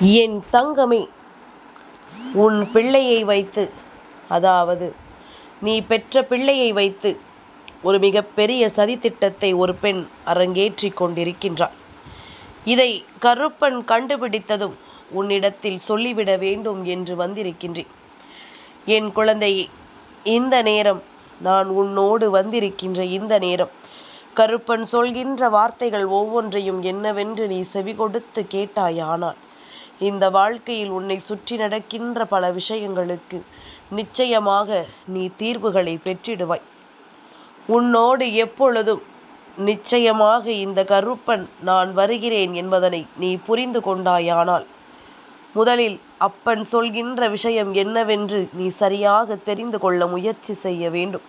என் தங்கமே உன் பிள்ளையை வைத்து அதாவது நீ பெற்ற பிள்ளையை வைத்து ஒரு மிகப்பெரிய சதித்திட்டத்தை ஒரு பெண் அரங்கேற்றி கொண்டிருக்கின்றாள். இதை கருப்பன் கண்டுபிடித்ததும் உன்னிடத்தில் சொல்லிவிட வேண்டும் என்று வந்திருக்கின்றேன். என் குழந்தையே இந்த நேரம் நான் உன்னோடு வந்திருக்கின்ற இந்த நேரம். கருப்பன் சொல்கின்ற வார்த்தைகள் ஒவ்வொன்றையும் என்னவென்று நீ செவி கொடுத்து கேட்டாயானால் இந்த வாழ்க்கையில் உன்னை சுற்றி நடக்கின்ற பல விஷயங்களுக்கு நிச்சயமாக நீ தீர்வுகளை பெற்றிடுவாய். உன்னோடு எப்பொழுதும் நிச்சயமாக இந்த கருப்பன் நான் வருகிறேன் என்பதனை நீ புரிந்து கொண்டாயானால் முதலில் அப்பன் சொல்கின்ற விஷயம் என்னவென்று நீ சரியாக தெரிந்து கொள்ள முயற்சி செய்ய வேண்டும்.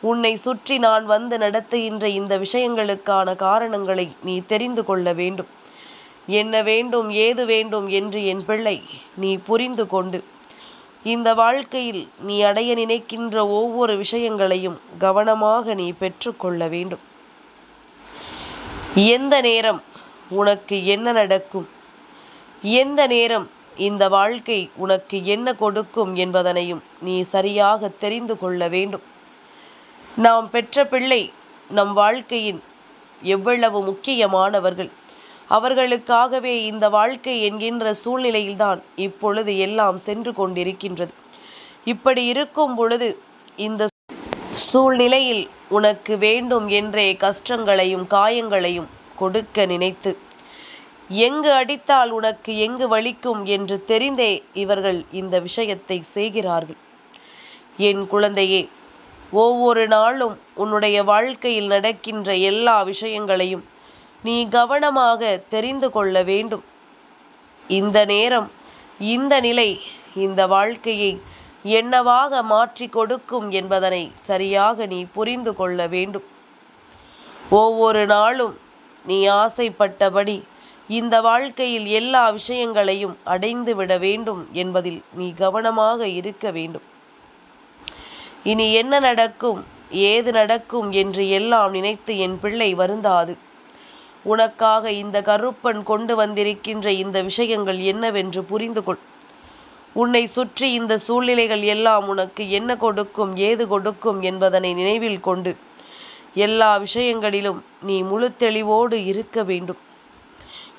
உன்னை சுற்றி நான் வந்து நடத்துகின்ற இந்த விஷயங்களுக்கான காரணங்களை நீ தெரிந்து கொள்ள வேண்டும். என்ன வேண்டும் ஏது வேண்டும் என்று என் பிள்ளை நீ புரிந்து கொண்டு இந்த வாழ்க்கையில் நீ அடைய நினைக்கின்ற ஒவ்வொரு விஷயங்களையும் கவனமாக நீ பெற்றுக்கொள்ள வேண்டும். எந்த நேரம் உனக்கு என்ன நடக்கும்? எந்த நேரம் இந்த வாழ்க்கை உனக்கு என்ன கொடுக்கும் என்பதனையும் நீ சரியாக தெரிந்து கொள்ள வேண்டும். நாம் பெற்ற பிள்ளை நம் வாழ்க்கையின் எவ்வளவு முக்கியமானவர்கள். அவர்களுக்காகவே இந்த வாழ்க்கை என்கின்ற சூழ்நிலையில்தான் இப்பொழுது எல்லாம் சென்று கொண்டிருக்கின்றது. இப்படி இருக்கும் பொழுது இந்த சூழ்நிலையில் உனக்கு வேண்டும் என்றே கஷ்டங்களையும் காயங்களையும் கொடுக்க நினைத்து எங்கு அடித்தால் உனக்கு எங்கு வலிக்கும் என்று தெரிந்தே இவர்கள் இந்த விஷயத்தை செய்கிறார்கள். என் குழந்தையே ஒவ்வொரு நாளும் உன்னுடைய வாழ்க்கையில் நடக்கின்ற எல்லா விஷயங்களையும் நீ கவனமாக தெரிந்து கொள்ள வேண்டும். இந்த நேரம் இந்த நிலை இந்த வாழ்க்கையை என்னவாக மாற்றி கொடுக்கும் என்பதனை சரியாக நீ புரிந்து கொள்ள வேண்டும். ஒவ்வொரு நாளும் நீ ஆசைப்பட்டபடி இந்த வாழ்க்கையில் எல்லா விஷயங்களையும் அடைந்து விட வேண்டும் என்பதில் நீ கவனமாக இருக்க வேண்டும். இனி என்ன நடக்கும் ஏது நடக்கும் என்று எல்லாம் நினைத்து என் பிள்ளை வருந்தாது. உனக்காக இந்த கருப்பன் கொண்டு வந்திருக்கின்ற இந்த விஷயங்கள் என்னவென்று புரிந்து கொள் உன்னை சுற்றி இந்த சூழ்நிலைகள் எல்லாம் உனக்கு என்ன கொடுக்கும் ஏது கொடுக்கும் என்பதனை நினைவில் கொண்டு எல்லா விஷயங்களிலும் நீ முழு தெளிவோடு இருக்க வேண்டும்.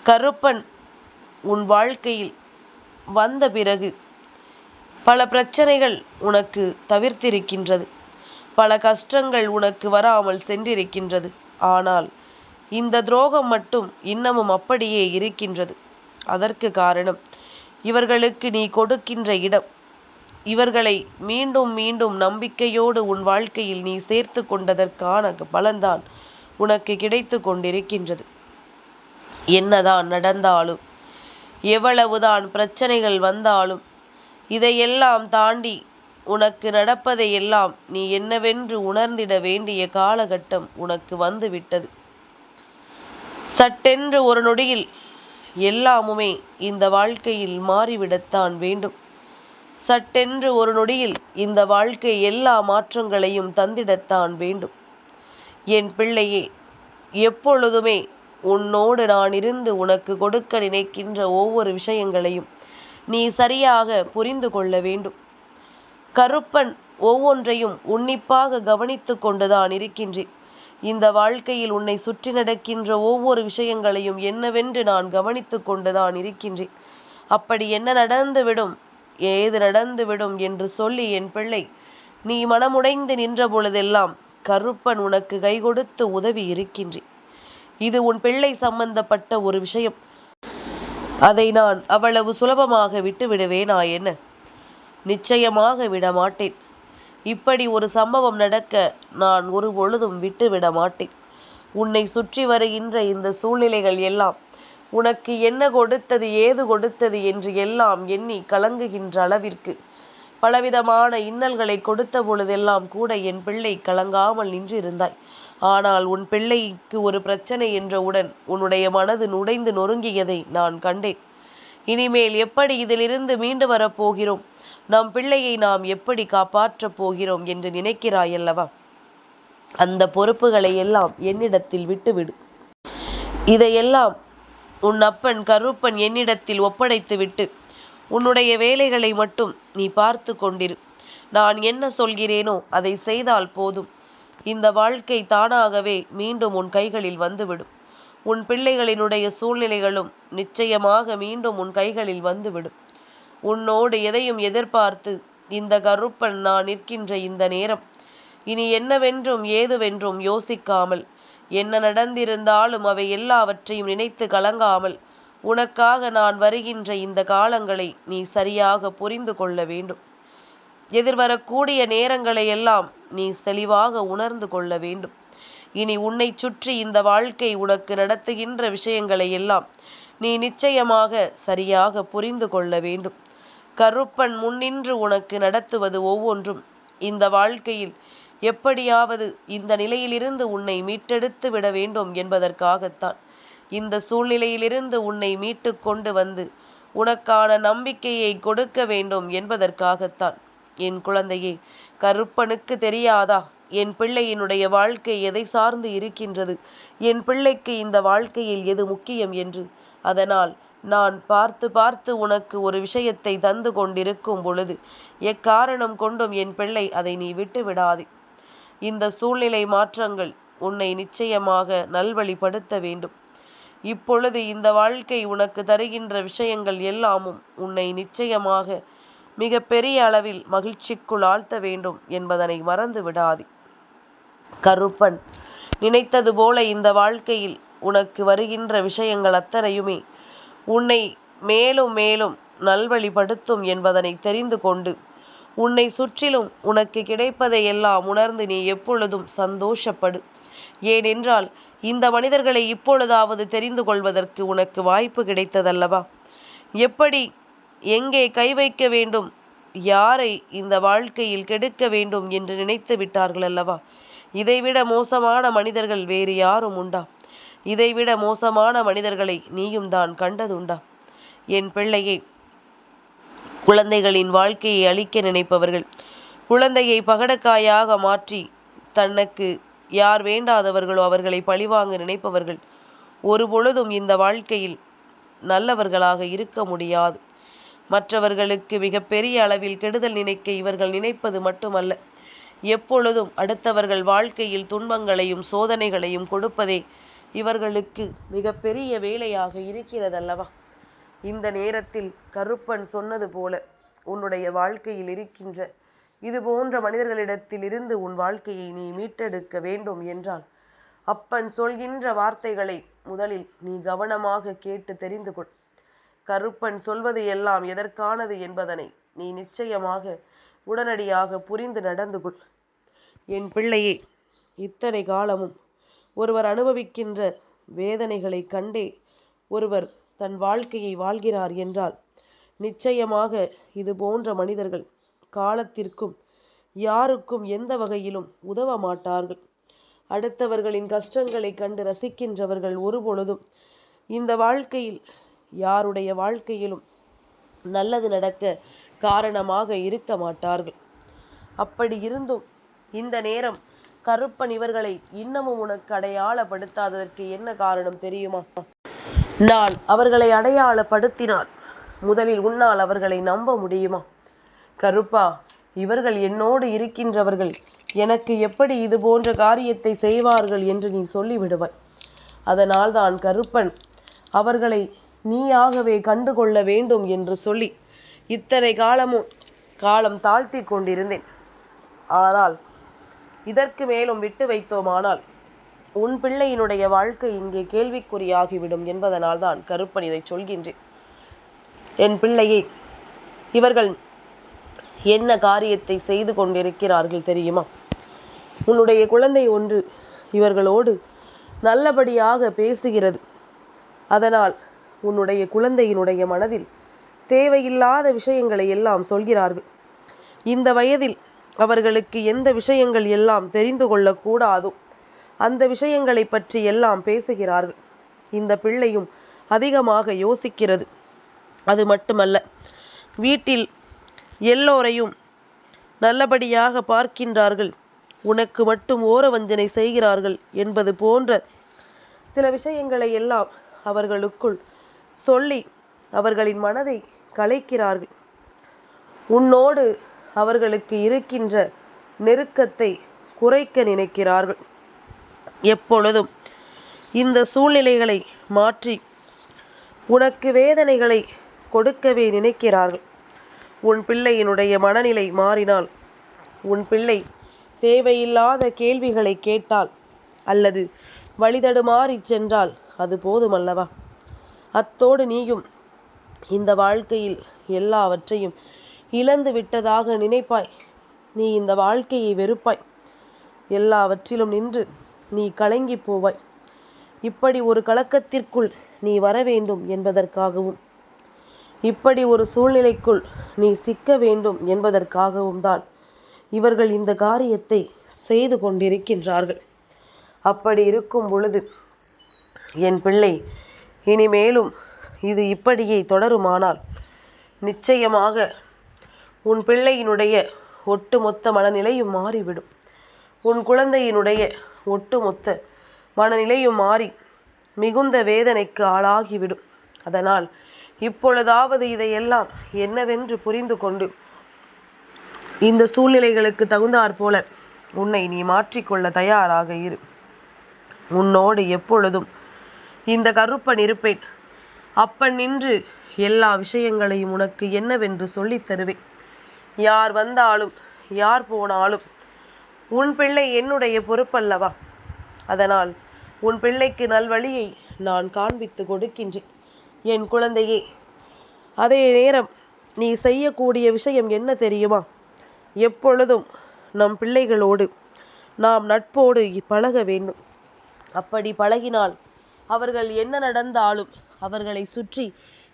கருப்பன் உன் வாழ்க்கையில் வந்த பிறகு பல பிரச்சனைகள் உனக்கு தவிர்த்திருக்கின்றது. பல கஷ்டங்கள் உனக்கு வராமல் சென்றிருக்கின்றது. ஆனால் இந்த துரோகம் மட்டும் இன்னமும் அப்படியே இருக்கின்றது. அதற்கு காரணம் இவர்களுக்கு நீ கொடுக்கின்ற இடம். இவர்களை மீண்டும் மீண்டும் நம்பிக்கையோடு உன் வாழ்க்கையில் நீ சேர்த்து கொண்டதற்கான பலன்தான் உனக்கு கிடைத்து கொண்டிருக்கின்றது. என்னதான் நடந்தாலும் எவ்வளவுதான் பிரச்சனைகள் வந்தாலும் இதையெல்லாம் தாண்டி உனக்கு நடப்பதையெல்லாம் நீ என்னவென்று உணர்ந்திட வேண்டிய காலகட்டம் உனக்கு வந்துவிட்டது. சட்டென்று ஒரு நொடியில் எல்லாமுமே இந்த வாழ்க்கையில் மாறிவிடத்தான் வேண்டும். சட்டென்று ஒரு நொடியில் இந்த வாழ்க்கை எல்லா மாற்றங்களையும் தந்திடத்தான் வேண்டும். என் பிள்ளையே எப்பொழுதுமே உன்னோடு நான் இருந்து உனக்கு கொடுக்க நினைக்கின்ற ஒவ்வொரு விஷயங்களையும் நீ சரியாக புரிந்து கொள்ள வேண்டும். கருப்பன் ஒவ்வொன்றையும் உன்னிப்பாக கவனித்து கொண்டுதான் இருக்கின்றேன். இந்த வாழ்க்கையில் உன்னை சுற்றி நடக்கின்ற ஒவ்வொரு விஷயங்களையும் என்னவென்று நான் கவனித்து கொண்டுதான் இருக்கின்றேன். அப்படி என்ன நடந்துவிடும்? ஏது நடந்துவிடும் என்று சொல்லி என் பிள்ளை நீ மனமுடைந்து நின்ற பொழுதெல்லாம் கருப்பன் உனக்கு கை கொடுத்து உதவி இருக்கின்றேன். இது உன் பிள்ளை சம்பந்தப்பட்ட ஒரு விஷயம். அதை நான் அவ்வளவு சுலபமாக விட்டு விடுவேனா என்ன? நிச்சயமாக விடமாட்டேன். இப்படி ஒரு சம்பவம் நடக்க நான் ஒரு பொழுதும் விட்டுவிட மாட்டேன். உன்னை சுற்றி வருகின்ற இந்த சூழ்நிலைகள் எல்லாம் உனக்கு என்ன கொடுத்தது ஏது கொடுத்தது என்று எல்லாம் எண்ணி கலங்குகின்ற அளவிற்கு. பலவிதமான இன்னல்களை கொடுத்த பொழுதெல்லாம் கூட என் பிள்ளை கலங்காமல் நின்றிருந்தாய். ஆனால் உன் பிள்ளைக்கு ஒரு பிரச்சனை என்றவுடன் உன்னுடைய மனது நுடைந்து நொறுங்கியதை நான் கண்டேன். இனிமேல் எப்படி இதிலிருந்து மீண்டு வரப்போகிறோம்? நம் பிள்ளையை நாம் எப்படி காப்பாற்றப் போகிறோம் என்று நினைக்கிறாயல்லவா அந்த பொறுப்புகளை எல்லாம் என்னிடத்தில் விட்டுவிடு. இதையெல்லாம் உன் அப்பன் கருப்பன் என்னிடத்தில் ஒப்படைத்து விட்டு உன்னுடைய வேலைகளை மட்டும் நீ பார்த்து கொண்டிரு. நான் என்ன சொல்கிறேனோ அதை செய்தால் போதும். இந்த வாழ்க்கை தானாகவே மீண்டும் உன் கைகளில் வந்துவிடும். உன் பிள்ளைகளினுடைய சூழ்நிலைகளும் நிச்சயமாக மீண்டும் உன் கைகளில் வந்துவிடும். உன்னோடு எதையும் எதிர்பார்த்து இந்த கருப்பன் நான் நிற்கின்ற இந்த நேரம் இனி என்னவென்றும் ஏதுவென்றும் யோசிக்காமல் என்ன நடந்திருந்தாலும் அவை எல்லாவற்றையும் நினைத்து கலங்காமல் உனக்காக நான் வருகின்ற இந்த காலங்களை நீ சரியாக புரிந்து கொள்ள வேண்டும். எதிர்வரக்கூடிய நேரங்களை எல்லாம் நீ தெளிவாக உணர்ந்து கொள்ள வேண்டும். இனி உன்னை சுற்றி இந்த வாழ்க்கை உனக்கு நடத்துகின்ற விஷயங்களை எல்லாம் நீ நிச்சயமாக சரியாக புரிந்து கொள்ள வேண்டும். கருப்பன் முன்னின்று உனக்கு நடத்துவது ஒவ்வொன்றும். இந்த வாழ்க்கையில் எப்படியாவது இந்த நிலையிலிருந்து உன்னை மீட்டெடுத்து விட வேண்டும் என்பதற்காகத்தான். இந்த சூழ்நிலையிலிருந்து உன்னை மீட்டு கொண்டு வந்து உனக்கான நம்பிக்கையை கொடுக்க வேண்டும் என்பதற்காகத்தான். என் குழந்தையே கருப்பனுக்கு தெரியாதா? என் பிள்ளையினுடைய வாழ்க்கை எதை சார்ந்து இருக்கின்றது? என் பிள்ளைக்கு இந்த வாழ்க்கையில் எது முக்கியம் என்று? அதனால் நான் பார்த்து பார்த்து உனக்கு ஒரு விஷயத்தை தந்து கொண்டிருக்கும் பொழுது எக்காரணம் கொண்டும் என் பிள்ளை அதை நீ விட்டு விடாதே. இந்த சூழ்நிலை மாற்றங்கள் உன்னை நிச்சயமாக நல்வழிப்படுத்த வேண்டும். இப்பொழுது இந்த வாழ்க்கை உனக்கு தருகின்ற விஷயங்கள் எல்லாமும் உன்னை நிச்சயமாக மிக பெரிய அளவில் மகிழ்ச்சிக்குள் ஆழ்த்த வேண்டும் என்பதனை மறந்து விடாதே. கருப்பன். நினைத்தது போல இந்த வாழ்க்கையில் உனக்கு வருகின்ற விஷயங்கள் அத்தனையுமே உன்னை மேலும் மேலும் நல்வழிப்படுத்தும் என்பதனை தெரிந்து கொண்டு உன்னை சுற்றிலும் உனக்கு கிடைப்பதை எல்லாம் உணர்ந்து நீ எப்பொழுதும் சந்தோஷப்படு. ஏனென்றால் இந்த மனிதர்களை இப்பொழுதாவது தெரிந்து கொள்வதற்கு உனக்கு வாய்ப்பு கிடைத்ததல்லவா? எப்படி எங்கே கை வைக்க வேண்டும்? யாரை இந்த வாழ்க்கையில் கெடுக்க வேண்டும் என்று நினைத்து விட்டார்கள் அல்லவா இதைவிட மோசமான மனிதர்கள் வேறு யாரும் உண்டா? இதைவிட மோசமான மனிதர்களை நீயும் தான் கண்டதுண்டா? என் பிள்ளையை குழந்தைகளின் வாழ்க்கையை அழிக்க நினைப்பவர்கள் குழந்தையை பகடக்காயாக மாற்றி தனக்கு யார் வேண்டாதவர்களோ அவர்களை பழிவாங்க நினைப்பவர்கள் ஒருபொழுதும் இந்த வாழ்க்கையில் நல்லவர்களாக இருக்க முடியாது. மற்றவர்களுக்கு மிகப்பெரிய அளவில் கெடுதல் நினைக்க இவர்கள் நினைப்பது மட்டுமல்ல. எப்பொழுதும் அடுத்தவர்கள் வாழ்க்கையில் துன்பங்களையும் சோதனைகளையும் கொடுப்பதே இவர்களுக்கு மிகப்பெரிய வேலையாக இருக்கிறதல்லவா? இந்த நேரத்தில் கருப்பன் சொன்னது போல உன்னுடைய வாழ்க்கையில் இருக்கின்ற இது போன்ற மனிதர்களிடத்தில் இருந்து உன் வாழ்க்கையை நீ மீட்டெடுக்க வேண்டும் என்றால் அப்பன் சொல்கின்ற வார்த்தைகளை முதலில் நீ கவனமாக கேட்டு தெரிந்து கொள். கருப்பன் சொல்வது எல்லாம் எதற்கானது என்பதனை நீ நிச்சயமாக உடனடியாக புரிந்து நடந்து கொள். என் பிள்ளையே இத்தனை காலமும் ஒருவர் அனுபவிக்கின்ற வேதனைகளை கண்டே ஒருவர் தன் வாழ்க்கையை வாழ்கிறார் என்றால் நிச்சயமாக இது போன்ற மனிதர்கள் காலத்திற்கும் யாருக்கும் எந்த வகையிலும் உதவ மாட்டார்கள். அடுத்தவர்களின் கஷ்டங்களை கண்டு ரசிக்கின்றவர்கள் ஒருபொழுதும் இந்த வாழ்க்கையில் யாருடைய வாழ்க்கையிலும் நல்லது நடக்க காரணமாக இருக்க மாட்டார்கள். அப்படி இருந்தும் இந்த நேரம் கருப்பன் இவர்களை இன்னமும் உனக்கு அடையாளப்படுத்தாததற்கு என்ன காரணம் தெரியுமா? நான் அவர்களை அடையாளப்படுத்தினால் முதலில் உன்னால் அவர்களை நம்ப முடியுமா? கருப்பா இவர்கள் என்னோடு இருக்கின்றவர்கள். எனக்கு எப்படி இது போன்ற காரியத்தை செய்வார்கள் என்று நீ சொல்லிவிடுவாய். அதனால் தான் கருப்பன் அவர்களை நீயாகவே கண்டுகொள்ள வேண்டும் என்று சொல்லி இத்தனை காலமும் காலம் தாழ்த்தி கொண்டிருந்தேன். ஆனால் இதற்கு மேலும் விட்டு வைத்தோமானால் உன் பிள்ளையினுடைய வாழ்க்கை இங்கே கேள்விக்குறியாகிவிடும் என்பதனால் தான் கருப்பன் இதை சொல்கின்றேன். என் பிள்ளையை இவர்கள் என்ன காரியத்தை செய்து கொண்டிருக்கிறார்கள் தெரியுமா? உன்னுடைய குழந்தை ஒன்று இவர்களோடு நல்லபடியாக பேசுகிறது. அதனால் உன்னுடைய குழந்தையினுடைய மனதில் தேவையில்லாத விஷயங்களை எல்லாம் சொல்கிறார்கள். இந்த வயதில் அவர்களுக்கு எந்த விஷயங்கள் எல்லாம் தெரிந்து கொள்ளக்கூடாதோ அந்த விஷயங்களை பற்றி எல்லாம் பேசுகிறார்கள். இந்த பிள்ளையும் அதிகமாக யோசிக்கிறது. அது மட்டுமல்ல வீட்டில் எல்லோரையும் நல்லபடியாக பார்க்கின்றார்கள். உனக்கு மட்டும் ஓரவஞ்சனை செய்கிறார்கள் என்பது போன்ற சில விஷயங்களை எல்லாம் அவர்களுக்குள் சொல்லி அவர்களின் மனதை கலைக்கிறார்கள். உன்னோடு அவர்களுக்கு இருக்கின்ற நெருக்கத்தை குறைக்க நினைக்கிறார்கள். எப்பொழுதும் இந்த சூழ்நிலைகளை மாற்றி உனக்கு வேதனைகளை கொடுக்கவே நினைக்கிறார்கள். உன் பிள்ளையினுடைய மனநிலை மாறினால் உன் பிள்ளை தேவையில்லாத கேள்விகளை கேட்டால் அல்லது வழிதடுமாறிச் சென்றால் அது போதுமல்லவா? அத்தோடு நீயும் இந்த வாழ்க்கையில் எல்லாவற்றையும் இழந்து விட்டதாக நினைப்பாய். நீ இந்த வாழ்க்கையை வெறுப்பாய். எல்லாவற்றிலும் நின்று நீ கலங்கி போவாய். இப்படி ஒரு கலக்கத்திற்குள் நீ வர வேண்டும் என்பதற்காகவும் இப்படி ஒரு சூழ்நிலைக்குள் நீ சிக்க வேண்டும் என்பதற்காகவும் தான் இவர்கள் இந்த காரியத்தை செய்து கொண்டிருக்கின்றார்கள். அப்படி இருக்கும் பொழுது என் பிள்ளை இனிமேலும் இது இப்படியே தொடருமானால் நிச்சயமாக உன் பிள்ளையினுடைய ஒட்டுமொத்த மனநிலையும் மாறிவிடும். உன் குழந்தையினுடைய ஒட்டுமொத்த மனநிலையும் மாறி மிகுந்த வேதனைக்கு ஆளாகிவிடும். அதனால் இப்பொழுதாவது இதையெல்லாம் என்னவென்று புரிந்து கொண்டு இந்த சூழ்நிலைகளுக்கு தகுந்தாற் போல உன்னை நீ மாற்றிக்கொள்ள தயாராக இரு. உன்னோடு எப்பொழுதும் இந்த கருப்பன் இருப்பேன் அப்பன் நின்று எல்லா விஷயங்களையும் உனக்கு என்னவென்று சொல்லித் தருவேன். யார் வந்தாலும் யார் போனாலும் உன் பிள்ளை என்னுடைய பொறுப்பல்லவா? அதனால் உன் பிள்ளைக்கு நல்வழியை நான் காண்பித்து கொடுக்கின்றேன். என் குழந்தையே அதே நேரம் நீ செய்யக்கூடிய விஷயம் என்ன தெரியுமா? எப்பொழுதும் நம் பிள்ளைகளோடு நாம் நட்போடு பழக வேண்டும். அப்படி பழகினால் அவர்கள் என்ன நடந்தாலும் அவர்களை சுற்றி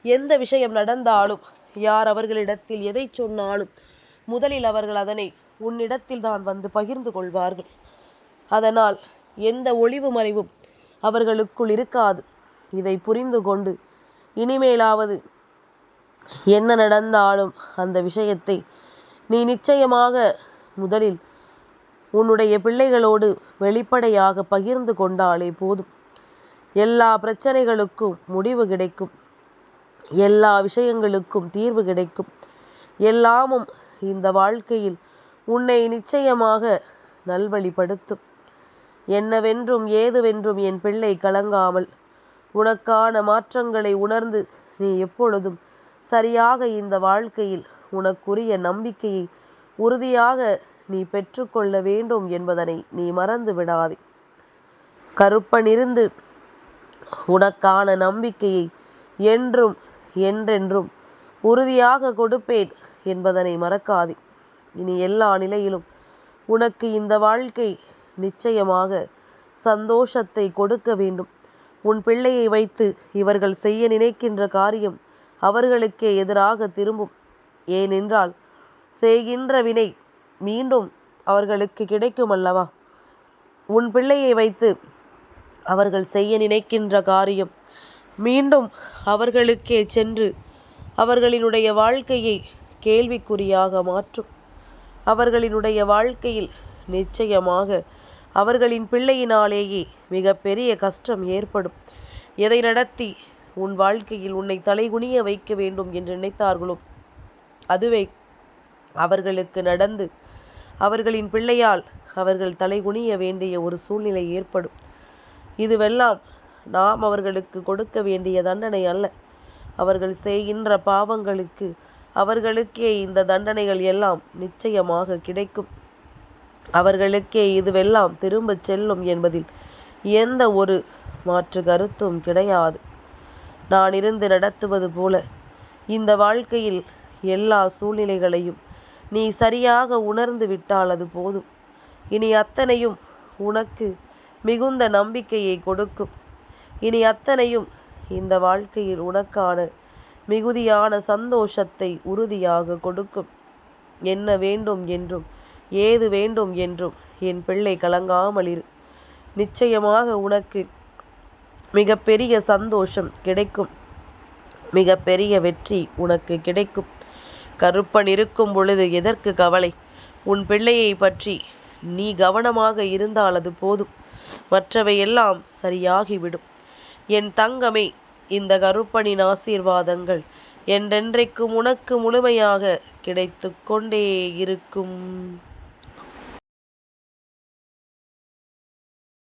எந்த விஷயம் நடந்தாலும் யார் அவர்களிடத்தில் எதை சொன்னாலும் முதலில் அவர்கள் அதனை உன்னிடத்தில் தான் வந்து பகிர்ந்து கொள்வார்கள். அதனால் எந்த ஒளிவு மறைவும் அவர்களுக்குள் இருக்காது. இதை புரிந்து கொண்டு இனிமேலாவது என்ன நடந்தாலும் அந்த விஷயத்தை நீ நிச்சயமாக முதலில் உன்னுடைய பிள்ளைகளோடு வெளிப்படையாக பகிர்ந்து கொண்டாலே போதும். எல்லா பிரச்சனைகளுக்கும் முடிவு கிடைக்கும். எல்லா விஷயங்களுக்கும் தீர்வு கிடைக்கும். எல்லாமும் இந்த வாழ்க்கையில் உன்னை நிச்சயமாக நல்வழிப்படுத்தும். என்னவென்றும் ஏதுவென்றும் என் பிள்ளை கலங்காமல் உனக்கான மாற்றங்களை உணர்ந்து நீ எப்பொழுதும் சரியாக இந்த வாழ்க்கையில் உனக்குரிய நம்பிக்கையை உறுதியாக நீ பெற்றுக்கொள்ள வேண்டும் என்பதனை நீ மறந்து விடாதே. கருப்பனிருந்து உனக்கான நம்பிக்கையை என்றும் என்றென்றும் உறுதியாக கொடுப்பேன் என்பதனை மறக்காதே. இனி எல்லா நிலையிலும் உனக்கு இந்த வாழ்க்கை நிச்சயமாக சந்தோஷத்தை கொடுக்க வேண்டும். உன் பிள்ளையை வைத்து இவர்கள் செய்ய நினைக்கின்ற காரியம் அவர்களுக்கே எதிராக திரும்பும். ஏனென்றால் செய்கின்ற வினை மீண்டும் அவர்களுக்கு கிடைக்கும் அல்லவா உன் பிள்ளையை வைத்து அவர்கள் செய்ய நினைக்கின்ற காரியம். மீண்டும் அவர்களுக்கே சென்று அவர்களினுடைய வாழ்க்கையை கேள்விக்குறியாக மாற்றும். அவர்களினுடைய வாழ்க்கையில் நிச்சயமாக அவர்களின் பிள்ளையினாலேயே மிகப்பெரிய கஷ்டம் ஏற்படும். எதை நடத்தி உன் வாழ்க்கையில் உன்னை தலைகுனிய வைக்க வேண்டும் என்று நினைத்தார்களோ அதுவே அவர்களுக்கு நடந்து அவர்களின் பிள்ளையால் அவர்கள் தலைகுனிய வேண்டிய ஒரு சூழ்நிலை ஏற்படும். இதுவெல்லாம் நாம் அவர்களுக்கு கொடுக்க வேண்டிய தண்டனை அல்ல. அவர்கள் செய்கின்ற பாவங்களுக்கு அவர்களுக்கே இந்த தண்டனைகள் எல்லாம் நிச்சயமாக கிடைக்கும். அவர்களுக்கே இதுவெல்லாம் திரும்பச் செல்லும் என்பதில் எந்த ஒரு மாற்று கருத்தும் கிடையாது. நான் இருந்து நடத்துவது போல இந்த வாழ்க்கையில் எல்லா சூழ்நிலைகளையும் நீ சரியாக உணர்ந்து விட்டால் அது போதும். இனி அத்தனையும் உனக்கு மிகுந்த நம்பிக்கையை கொடுக்கும். இனி அத்தனையும் இந்த வாழ்க்கையில் உனக்கான மிகுதியான சந்தோஷத்தை உறுதியாக கொடுக்கும். என்ன வேண்டும் என்றும் ஏது வேண்டும் என்றும் என் பிள்ளை கலங்காமல் இரு. நிச்சயமாக உனக்கு மிகப்பெரிய சந்தோஷம் கிடைக்கும். மிகப்பெரிய வெற்றி உனக்கு கிடைக்கும். கருப்பன் இருக்கும் பொழுது எதற்கு கவலை? உன் பிள்ளையை பற்றி நீ கவனமாக இருந்தால் அது போதும். மற்றவையெல்லாம் சரியாகிவிடும். என் தங்கமே இந்த கருப்பனின் ஆசீர்வாதங்கள் என்றென்றைக்கும் உனக்கு முழுமையாக கிடைத்து கொண்டே இருக்கும்.